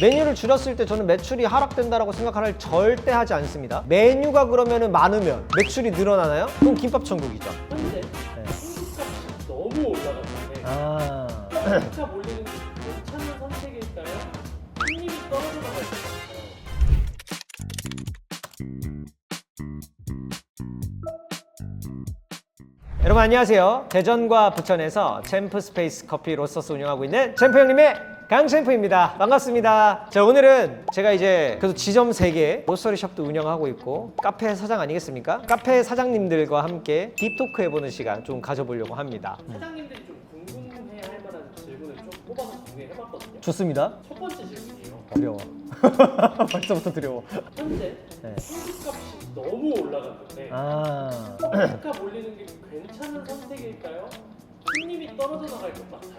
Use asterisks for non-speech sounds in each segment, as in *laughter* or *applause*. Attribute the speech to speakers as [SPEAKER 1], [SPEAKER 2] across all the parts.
[SPEAKER 1] 메뉴를 줄였을 때 저는 매출이 하락된다라고 생각을 절대 하지 않습니다. 메뉴가 그러면은 많으면 매출이 늘어나나요? 그럼 김밥 천국이죠.
[SPEAKER 2] 현재 한국값이 너무 올라갔는데
[SPEAKER 1] 아.
[SPEAKER 2] 한국값 올리는 게 괜찮은 선택일까요? 손님이 떨어져 나갈 것 같아요.
[SPEAKER 1] 여러분 안녕하세요. 대전과 부천에서 챔프 스페이스 커피 로서스 운영하고 있는 챔프 형님의 강챔프입니다. 반갑습니다. 자 오늘은 제가 이제 그래도 지점 3개 로스터리 샵도 운영하고 있고 카페 사장 아니겠습니까? 카페 사장님들과 함께 딥토크 해보는 시간 좀 가져보려고 합니다.
[SPEAKER 2] 사장님들이 좀 궁금해 할 만한 질문을 좀 뽑아서 준비해봤거든요.
[SPEAKER 1] 좋습니다.
[SPEAKER 2] 첫 번째 질문이에요.
[SPEAKER 1] 두려워. *laughs* 벌써부터 두려워.
[SPEAKER 2] 현재
[SPEAKER 1] 네.
[SPEAKER 2] 한국값이 너무 올라갔는데
[SPEAKER 1] 아.
[SPEAKER 2] 한국값 올리는 게 괜찮은 선택일까요? 손님이 떨어져 나갈 것 같아요.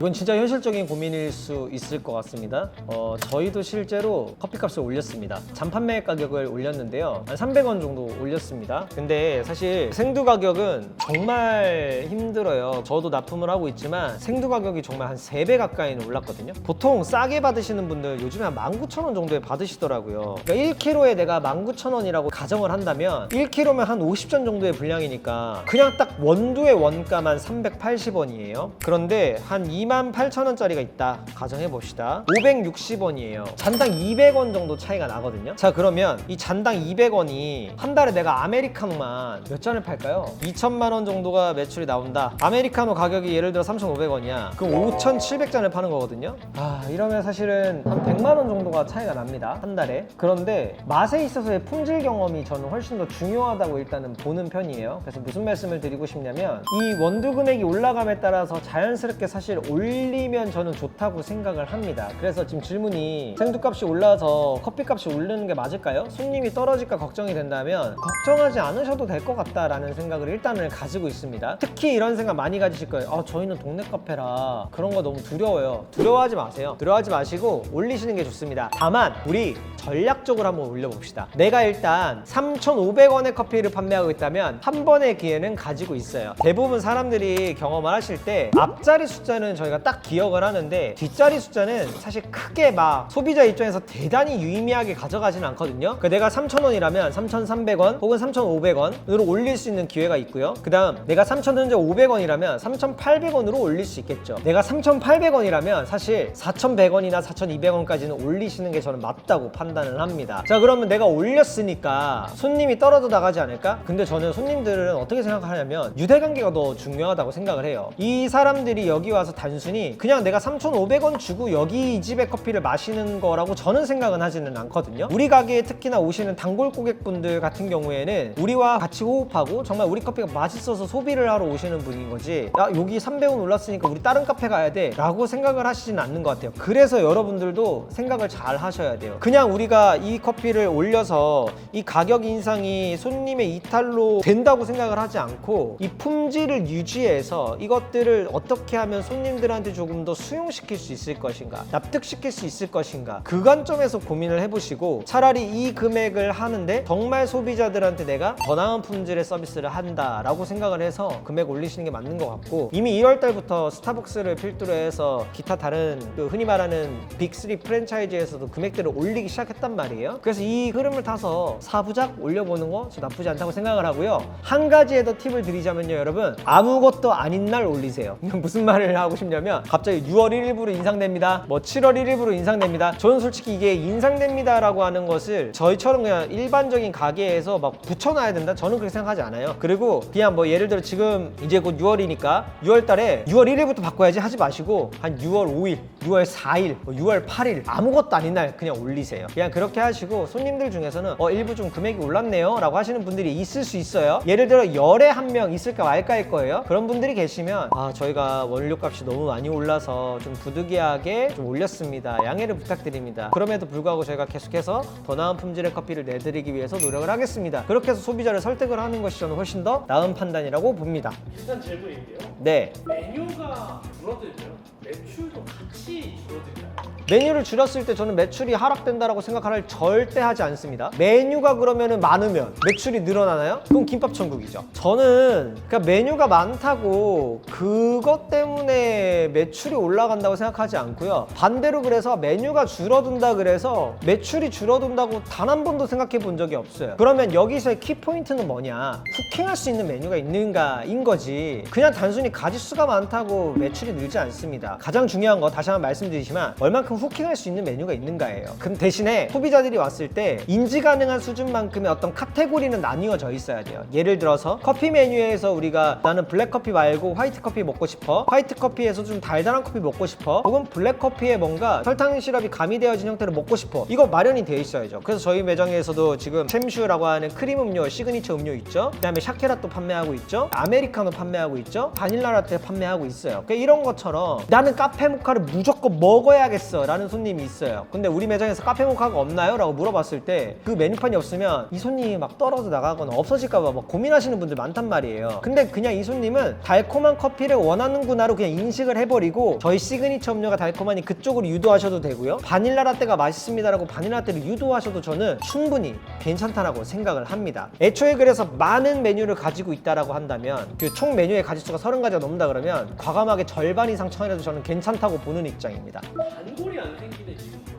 [SPEAKER 1] 이건 진짜 현실적인 고민일 수 있을 것 같습니다. 어, 저희도 실제로 커피값을 올렸습니다. 잔판매 가격을 올렸는데요. 한 300원 정도 올렸습니다. 근데 사실 생두 가격은 정말 힘들어요. 저도 납품을 하고 있지만 생두 가격이 정말 한 3배 가까이는 올랐거든요. 보통 싸게 받으시는 분들 요즘에 한 19,000원 정도에 받으시더라고요. 그러니까 1kg에 내가 19,000원이라고 가정을 한다면 1kg면 한 50전 정도의 분량이니까 그냥 딱 원두의 원가만 380원 이에요. 그런데 한 28,000원짜리가 있다. 가정해 봅시다. 560원이에요. 잔당 200원 정도 차이가 나거든요. 자, 그러면 이 잔당 200원이 한 달에 내가 아메리카노만 몇 잔을 팔까요? 2천만 원 정도가 매출이 나온다. 아메리카노 가격이 예를 들어 3,500원이야. 그럼 5,700잔을 파는 거거든요. 아, 이러면 사실은 한 100만 원 정도가 차이가 납니다. 한 달에. 그런데 맛에 있어서의 품질 경험이 저는 훨씬 더 중요하다고 일단은 보는 편이에요. 그래서 무슨 말씀을 드리고 싶냐면 이 원두 금액이 올라 감에 따라서 자연스럽게 사실 올리면 저는 좋다고 생각을 합니다. 그래서 지금 질문이 생두값이 올라서 커피값이 오르는 게 맞을까요? 손님이 떨어질까 걱정이 된다면 걱정하지 않으셔도 될 것 같다라는 생각을 일단은 가지고 있습니다. 특히 이런 생각 많이 가지실 거예요. 아, 저희는 동네 카페라 그런 거 너무 두려워요. 두려워하지 마세요. 두려워하지 마시고 올리시는 게 좋습니다. 다만 우리 전략적으로 한번 올려봅시다. 내가 일단 3,500원의 커피를 판매하고 있다면 한 번의 기회는 가지고 있어요. 대부분 사람들이 경험을 하실 때 앞자리 숫자는 저희가 딱 기억을 하는데 뒷자리 숫자는 사실 크게 막 소비자 입장에서 대단히 유의미하게 가져가지는 않거든요. 그 내가 3,000원이라면 3,300원 혹은 3,500원으로 올릴 수 있는 기회가 있고요. 그 다음 내가 3,500원이라면 3,800원으로 올릴 수 있겠죠. 내가 3,800원이라면 사실 4,100원이나 4,200원까지는 올리시는 게 저는 맞다고 판단 을 합니다. 자 그러면 내가 올렸으니까 손님이 떨어져 나가지 않을까? 근데 저는 손님들은 어떻게 생각하냐면 유대관계가 더 중요하다고 생각을 해요. 이 사람들이 여기 와서 단순히 그냥 내가 3,500원 주고 여기 이 집의 커피를 마시는 거라고 저는 생각은 하지는 않거든요. 우리 가게에 특히나 오시는 단골 고객분들 같은 경우에는 우리와 같이 호흡하고 정말 우리 커피가 맛있어서 소비를 하러 오시는 분인 거지. 야 여기 300원 올랐으니까 우리 다른 카페 가야 돼 라고 생각을 하시진 않는 것 같아요. 그래서 여러분들도 생각을 잘 하셔야 돼요. 그냥 우리 가 이 커피를 올려서 이 가격 인상이 손님의 이탈로 된다고 생각을 하지 않고 이 품질을 유지해서 이것들을 어떻게 하면 손님들한테 조금 더 수용시킬 수 있을 것인가 납득시킬 수 있을 것인가 그 관점에서 고민을 해보시고 차라리 이 금액을 하는데 정말 소비자들한테 내가 더 나은 품질의 서비스를 한다라고 생각을 해서 금액 올리시는 게 맞는 것 같고 이미 2월 달부터 스타벅스를 필두로 해서 기타 다른 그 흔히 말하는 빅3 프랜차이즈에서도 금액들을 올리기 시작 했단 말이에요. 그래서 이 흐름을 타서 사부작 올려보는 거저 나쁘지 않다고 생각을 하고요. 한 가지에 더 팁을 드리자면요, 여러분. 아무것도 아닌 날 올리세요. *laughs* 무슨 말을 하고 싶냐면 갑자기 6월 1일부로 인상됩니다. 뭐 7월 1일부로 인상됩니다. 저는 솔직히 이게 인상됩니다라고 하는 것을 저희처럼 그냥 일반적인 가게에서 막 붙여놔야 된다. 저는 그렇게 생각하지 않아요. 그리고 그냥 뭐 예를 들어 지금 이제 곧 6월이니까 6월 달에 6월 1일부터 바꿔야지 하지 마시고 한 6월 5일, 6월 4일, 뭐 6월 8일 아무것도 아닌 날 그냥 올리세요. 그냥 그렇게 하시고 손님들 중에서는 어 일부 좀 금액이 올랐네요 라고 하시는 분들이 있을 수 있어요. 예를 들어 열에 한 명 있을까 말까일 거예요. 그런 분들이 계시면 아 저희가 원료 값이 너무 많이 올라서 좀 부득이하게 좀 올렸습니다. 양해를 부탁드립니다. 그럼에도 불구하고 저희가 계속해서 더 나은 품질의 커피를 내드리기 위해서 노력을 하겠습니다. 그렇게 해서 소비자를 설득을 하는 것이 저는 훨씬 더 나은 판단이라고 봅니다.
[SPEAKER 2] 비슷한 질문인데요.
[SPEAKER 1] 네.
[SPEAKER 2] 메뉴가 줄어들면 매출도 같이 줄어들까요?
[SPEAKER 1] 메뉴를 줄였을 때 저는 매출이 하락된다라고 생각을 절대 하지 않습니다. 메뉴가 그러면은 많으면 매출이 늘어나나요? 그럼 김밥 천국이죠. 저는 그러니까 메뉴가 많다고 그것 때문에 매출이 올라간다고 생각하지 않고요. 반대로 그래서 메뉴가 줄어든다 그래서 매출이 줄어든다고 단 한 번도 생각해 본 적이 없어요. 그러면 여기서의 키포인트는 뭐냐? 후킹할 수 있는 메뉴가 있는가인 거지. 그냥 단순히 가짓수가 많다고 매출이 늘지 않습니다. 가장 중요한 거 다시 한번 말씀드리지만 얼만큼 후킹할 수 있는 메뉴가 있는가예요. 그럼 대신에 소비자들이 왔을 때 인지 가능한 수준만큼의 어떤 카테고리는 나뉘어져 있어야 돼요. 예를 들어서 커피 메뉴에서 우리가 나는 블랙 커피 말고 화이트 커피 먹고 싶어. 화이트 커피에서 좀 달달한 커피 먹고 싶어. 혹은 블랙 커피에 뭔가 설탕 시럽이 가미되어진 형태로 먹고 싶어. 이거 마련이 되어 있어야죠. 그래서 저희 매장에서도 지금 챔슈라고 하는 크림 음료, 시그니처 음료 있죠. 그다음에 샤케라또 판매하고 있죠. 아메리카노 판매하고 있죠. 바닐라 라떼 판매하고 있어요. 그러니까 이런 것처럼 나는 카페 모카를 무조건 먹어야겠어 라는 손님이 있어요. 근데 우리 매장에서 카페 모카가 없나요? 라고 물어봤을 때 그 메뉴판이 없으면 이 손님이 막 떨어져 나가거나 없어질까봐 막 고민하시는 분들 많단 말이에요. 근데 그냥 이 손님은 달콤한 커피를 원하는구나로 그냥 인식을 해버리고 저희 시그니처 음료가 달콤하니 그쪽으로 유도하셔도 되고요. 바닐라 라떼가 맛있습니다라고 바닐라 라떼를 유도하셔도 저는 충분히 괜찮다라고 생각을 합니다. 애초에 그래서 많은 메뉴를 가지고 있다라고 한다면 그 총 메뉴의 가짓수가 30가지가 넘는다 그러면 과감하게 절반 이상 청해도 저는 괜찮다고 보는 입장입니다.
[SPEAKER 2] 단골 이안 이유는 뭘까요?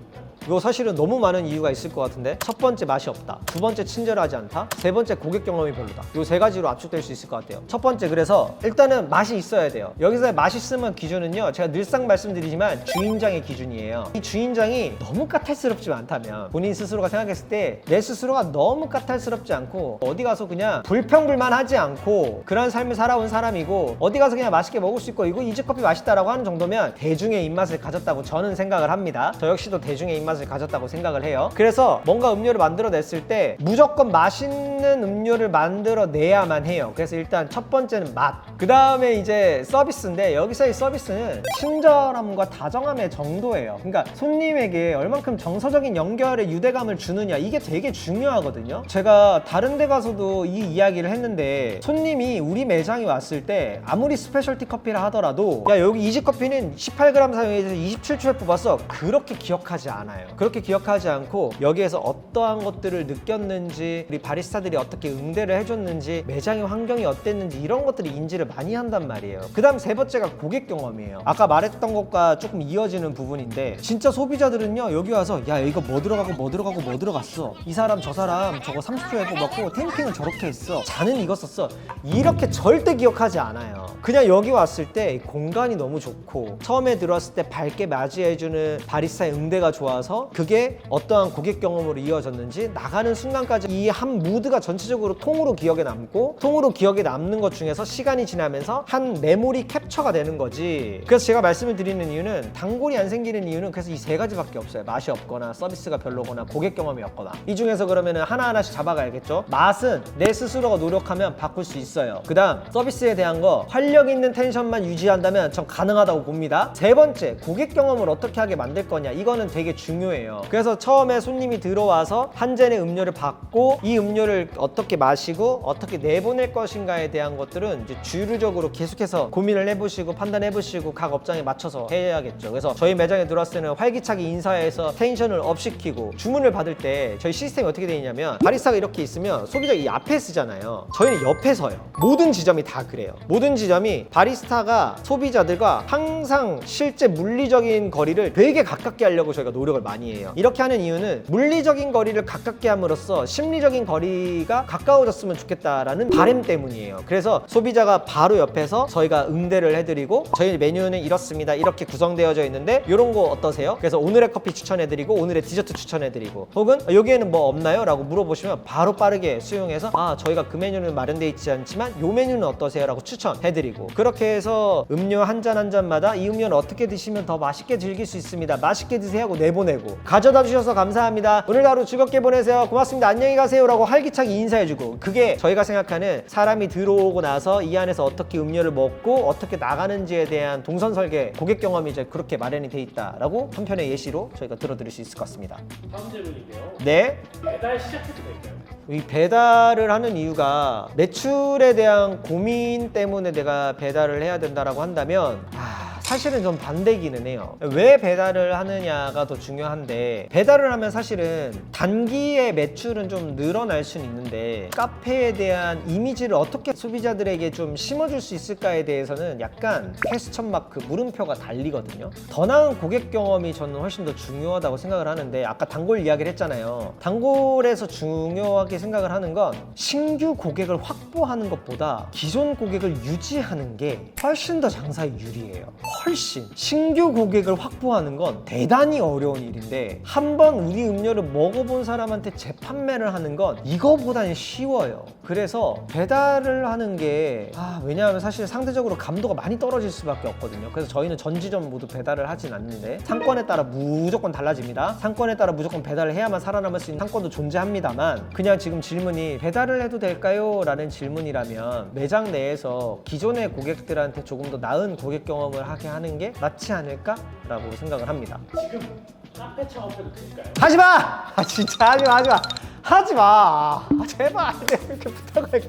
[SPEAKER 1] 이거 사실은 너무 많은 이유가 있을 것 같은데 첫 번째 맛이 없다 두 번째 친절하지 않다 세 번째 고객 경험이 별로다. 이 세 가지로 압축될 수 있을 것 같아요. 첫 번째 그래서 일단은 맛이 있어야 돼요. 여기서 맛있으면 기준은요 제가 늘상 말씀드리지만 주인장의 기준이에요. 이 주인장이 너무 까탈스럽지 않다면 본인 스스로가 생각했을 때 내 스스로가 너무 까탈스럽지 않고 어디 가서 그냥 불평불만하지 않고 그런 삶을 살아온 사람이고 어디 가서 그냥 맛있게 먹을 수 있고 이거 이집 커피 맛있다라고 하는 정도면 대중의 입맛을 가졌다고 저는 생각을 합니다. 저 역시도 대중의 입맛 을 가졌다고 생각을 해요. 그래서 뭔가 음료를 만들어냈을 때 무조건 맛있는 음료를 만들어내야만 해요. 그래서 일단 첫 번째는 맛 그 다음에 이제 서비스인데 여기서의 서비스는 친절함과 다정함의 정도예요. 그러니까 손님에게 얼만큼 정서적인 연결의 유대감을 주느냐 이게 되게 중요하거든요. 제가 다른 데 가서도 이 이야기를 했는데 손님이 우리 매장에 왔을 때 아무리 스페셜티 커피라 하더라도 야 여기 이지 커피는 18g 사용해서 27초에 뽑았어. 그렇게 기억하지 않아요. 그렇게 기억하지 않고 여기에서 어떠한 것들을 느꼈는지 우리 바리스타들이 어떻게 응대를 해줬는지 매장의 환경이 어땠는지 이런 것들이 인지를 많이 한단 말이에요. 그 다음 세 번째가 고객 경험이에요. 아까 말했던 것과 조금 이어지는 부분인데 진짜 소비자들은요 여기 와서 야 이거 뭐 들어가고 뭐 들어가고 뭐 들어갔어? 이 사람 저 사람 저거 30초에 뽑았고 템핑은 저렇게 했어? 잔은 이거 썼어? 이렇게 절대 기억하지 않아요. 그냥 여기 왔을 때이 공간이 너무 좋고 처음에 들어왔을 때 밝게 맞이해주는 바리스타의 응대가 좋아서 그게 어떠한 고객 경험으로 이어졌는지 나가는 순간까지 이 한 무드가 전체적으로 통으로 기억에 남고 통으로 기억에 남는 것 중에서 시간이 지나면서 한 메모리 캡처가 되는 거지. 그래서 제가 말씀을 드리는 이유는 단골이 안 생기는 이유는 그래서 이 세 가지밖에 없어요. 맛이 없거나 서비스가 별로거나 고객 경험이 없거나. 이 중에서 그러면 하나하나씩 잡아가야겠죠? 맛은 내 스스로가 노력하면 바꿀 수 있어요. 그 다음 서비스에 대한 거 활력 있는 텐션만 유지한다면 전 가능하다고 봅니다. 세 번째 고객 경험을 어떻게 하게 만들 거냐? 이거는 되게 중요해요 그래서 처음에 손님이 들어와서 한 잔의 음료를 받고 이 음료를 어떻게 마시고 어떻게 내보낼 것인가에 대한 것들은 이제 주류적으로 계속해서 고민을 해보시고 판단해보시고 각 업장에 맞춰서 해야겠죠. 그래서 저희 매장에 들어왔을 때는 활기차게 인사해서 텐션을 업시키고 주문을 받을 때 저희 시스템이 어떻게 되어 있냐면 바리스타가 이렇게 있으면 소비자 이 앞에 쓰잖아요. 저희는 옆에 서요. 모든 지점이 다 그래요. 모든 지점이 바리스타가 소비자들과 항상 실제 물리적인 거리를 되게 가깝게 하려고 저희가 노력을 많이 해요 이렇게 하는 이유는 물리적인 거리를 가깝게 함으로써 심리적인 거리가 가까워졌으면 좋겠다라는 바램 때문이에요 그래서 소비자가 바로 옆에서 저희가 응대를 해드리고 저희 메뉴는 이렇습니다 이렇게 구성되어져 있는데 이런 거 어떠세요? 그래서 오늘의 커피 추천해드리고 오늘의 디저트 추천해드리고 혹은 여기에는 뭐 없나요? 라고 물어보시면 바로 빠르게 수용해서 아 저희가 그 메뉴는 마련되어 있지 않지만 요 메뉴는 어떠세요? 라고 추천해드리고 그렇게 해서 음료 한 잔 한 잔마다 이 음료는 어떻게 드시면 더 맛있게 즐길 수 있습니다 맛있게 드세요 하고 내보내고 가져다 주셔서 감사합니다. 오늘 하루 즐겁게 보내세요. 고맙습니다. 안녕히 가세요. 라고 활기차게 인사해주고 그게 저희가 생각하는 사람이 들어오고 나서 이 안에서 어떻게 음료를 먹고 어떻게 나가는지에 대한 동선 설계 고객 경험이 이제 그렇게 마련이 돼 있다라고 한 편의 예시로 저희가 들어드릴 수 있을 것 같습니다.
[SPEAKER 2] 다음 질문인데요.
[SPEAKER 1] 네.
[SPEAKER 2] 배달 시작해도 될까요?
[SPEAKER 1] 이 배달을 하는 이유가 매출에 대한 고민 때문에 내가 배달을 해야 된다라고 한다면 아, 사실은 좀 반대기는 해요. 왜 배달을 하느냐가 더 중요한데 배달을 하면 사실은 단기에 매출은 좀 늘어날 수는 있는데 카페에 대한 이미지를 어떻게 소비자들에게 좀 심어줄 수 있을까에 대해서는 약간 퀘스천 마크 물음표가 달리거든요. 더 나은 고객 경험이 저는 훨씬 더 중요하다고 생각을 하는데 아까 단골 이야기를 했잖아요. 단골에서 중요하게 생각을 하는 건 신규 고객을 확보하는 것보다 기존 고객을 유지하는 게 훨씬 더 장사에 유리해요. 훨씬 신규 고객을 확보하는 건 대단히 어려운 일인데 한 번 우리 음료를 먹어본 사람한테 재판매를 하는 건 이거보다는 쉬워요. 그래서 배달을 하는 게 아, 왜냐하면 사실 상대적으로 감도가 많이 떨어질 수밖에 없거든요. 그래서 저희는 전지점 모두 배달을 하진 않는데 상권에 따라 무조건 달라집니다. 상권에 따라 무조건 배달을 해야만 살아남을 수 있는 상권도 존재합니다만 그냥 지금 질문이 배달을 해도 될까요? 라는 질문이라면 매장 내에서 기존의 고객들한테 조금 더 나은 고객 경험을 하게 하는 게 낫지 않을까라고 생각을 합니다.
[SPEAKER 2] 지금 카페 창업해도 될까요?
[SPEAKER 1] 하지 마! 아 진짜 하지 마, 하지 마. 하지 마. 아, 제발 내가 *laughs* 이렇게 부탁할게.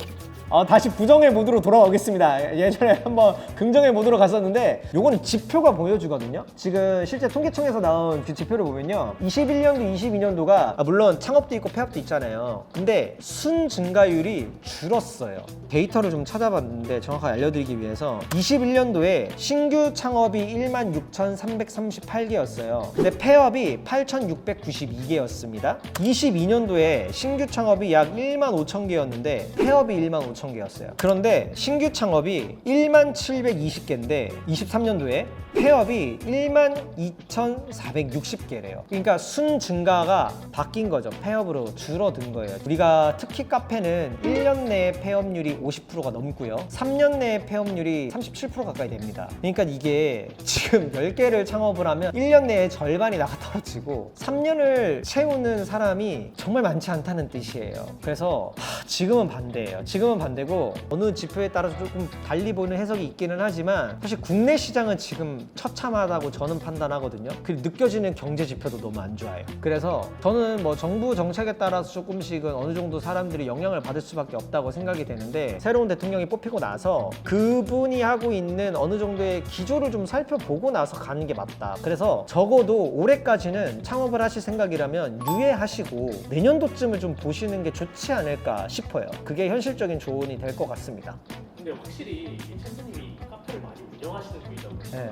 [SPEAKER 1] 어, 다시 부정의 모드로 돌아오겠습니다. 예전에 한번 긍정의 모드로 갔었는데 요거는 지표가 보여주거든요. 지금 실제 통계청에서 나온 그 지표를 보면요. 21년도, 22년도가 아, 물론 창업도 있고 폐업도 있잖아요. 근데 순 증가율이 줄었어요. 데이터를 좀 찾아봤는데 정확하게 알려드리기 위해서 21년도에 신규 창업이 1만 6,338개였어요. 근데 폐업이 8,692개였습니다. 22년도에 신규 창업이 약 1만 5천 개였는데 폐업이 1만 5천 개였어요. 그런데 신규 창업이 1만 720개인데 23년도에 폐업이 1만 2,460개래요. 그러니까 순 증가가 바뀐 거죠. 폐업으로 줄어든 거예요. 우리가 특히 카페는 1년 내에 폐업률이 50%가 넘고요. 3년 내에 폐업률이 37% 가까이 됩니다. 그러니까 이게 지금 10개를 창업을 하면 1년 내에 절반이 나가 떨어지고 3년을 채우는 사람이 정말 많지 않다는 뜻이에요. 그래서 하, 지금은 반대예요. 지금은 반대 고 어느 지표에 따라서 조금 달리 보이는 해석이 있기는 하지만 사실 국내 시장은 지금 처참하다고 저는 판단하거든요. 그 느껴지는 경제 지표도 너무 안 좋아요. 그래서 저는 뭐 정부 정책에 따라서 조금씩은 어느 정도 사람들이 영향을 받을 수밖에 없다고 생각이 되는데 새로운 대통령이 뽑히고 나서 그분이 하고 있는 어느 정도의 기조를 좀 살펴보고 나서 가는 게 맞다. 그래서 적어도 올해까지는 창업을 하실 생각이라면 유예하시고 내년도쯤을 좀 보시는 게 좋지 않을까 싶어요. 그게 현실적인 조언 이 될 것 같습니다.
[SPEAKER 2] 근데 확실히 이 챔프님이 카페를 많이 운영하시는 분이다 보니까
[SPEAKER 1] 네.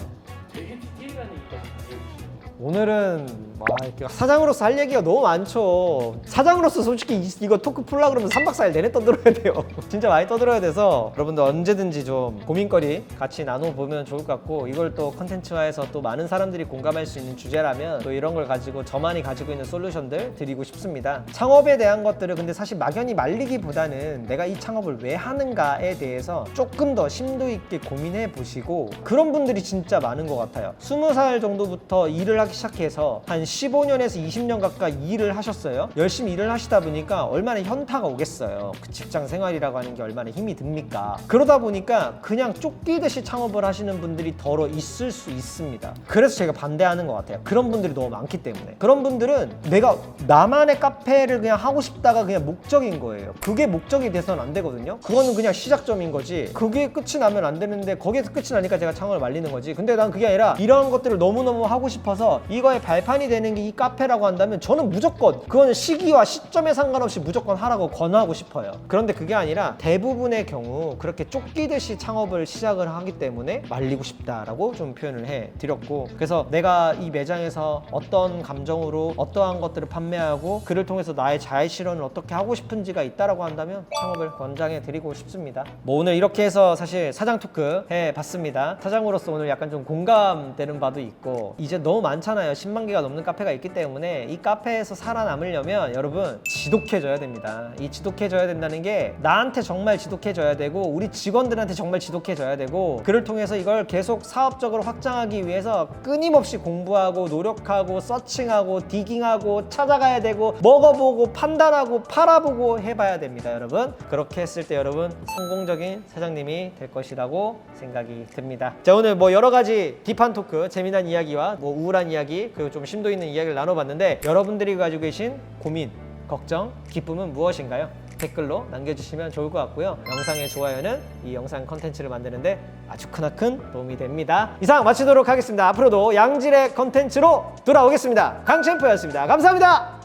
[SPEAKER 2] 되게 디테일한 얘기까지 많이 해주시네요.
[SPEAKER 1] 오늘은 와, 이렇게 사장으로서 할 얘기가 너무 많죠. 사장으로서 솔직히 이- 이거 토크 풀라 그러면 3박 4일 내내 떠들어야 돼요. *laughs* 진짜 많이 떠들어야 돼서 여러분들 언제든지 좀 고민거리 같이 나눠보면 좋을 것 같고 이걸 또 컨텐츠화해서 또 많은 사람들이 공감할 수 있는 주제라면 또 이런 걸 가지고 저만이 가지고 있는 솔루션들 드리고 싶습니다. 창업에 대한 것들을 근데 사실 막연히 말리기보다는 내가 이 창업을 왜 하는가에 대해서 조금 더 심도 있게 고민해 보시고 그런 분들이 진짜 많은 것 같아요. 20살 정도부터 일을 하기 시작해서 한 15년에서 20년 가까이 일을 하셨어요. 열심히 일을 하시다 보니까 얼마나 현타가 오겠어요. 그 직장 생활이라고 하는 게 얼마나 힘이 듭니까? 그러다 보니까 그냥 쫓기듯이 창업을 하시는 분들이 더러 있을 수 있습니다. 그래서 제가 반대하는 것 같아요. 그런 분들이 너무 많기 때문에. 그런 분들은 내가 나만의 카페를 그냥 하고 싶다가 그냥 목적인 거예요. 그게 목적이 돼서는 안 되거든요. 그거는 그냥 시작점인 거지. 그게 끝이 나면 안 되는데 거기에서 끝이 나니까 제가 창업을 말리는 거지. 근데 난 그게 아니라 이런 것들을 너무너무 하고 싶어서 이거에 발판이 되는 게 이 카페라고 한다면 저는 무조건 그거는 시기와 시점에 상관없이 무조건 하라고 권하고 싶어요. 그런데 그게 아니라 대부분의 경우 그렇게 쫓기듯이 창업을 시작을 하기 때문에 말리고 싶다라고 좀 표현을 해 드렸고 그래서 내가 이 매장에서 어떤 감정으로 어떠한 것들을 판매하고 그를 통해서 나의 자해 실현을 어떻게 하고 싶은지가 있다라고 한다면 창업을 권장해 드리고 싶습니다. 뭐 오늘 이렇게 해서 사실 사장 토크 해 봤습니다. 사장으로서 오늘 약간 좀 공감되는 바도 있고 이제 너무 많 잖아요. 10만 개가 넘는 카페가 있기 때문에 이 카페에서 살아남으려면 여러분 지독해져야 됩니다. 이 지독해져야 된다는 게 나한테 정말 지독해져야 되고 우리 직원들한테 정말 지독해져야 되고 그를 통해서 이걸 계속 사업적으로 확장하기 위해서 끊임없이 공부하고 노력하고 서칭하고 디깅하고 찾아가야 되고 먹어보고 판단하고 팔아보고 해봐야 됩니다 여러분 그렇게 했을 때 여러분 성공적인 사장님이 될 것이라고 생각이 듭니다 자 오늘 뭐 여러 가지 딥한 토크 재미난 이야기와 뭐 우울 한 이야기 그리고 좀 심도 있는 이야기를 나눠봤는데 여러분들이 가지고 계신 고민 걱정 기쁨은 무엇인가요? 댓글로 남겨주시면 좋을 것 같고요. 영상의 좋아요는 이 영상 컨텐츠를 만드는데 아주 크나큰 도움이 됩니다. 이상 마치도록 하겠습니다. 앞으로도 양질의 컨텐츠로 돌아오겠습니다. 강챔프였습니다. 감사합니다.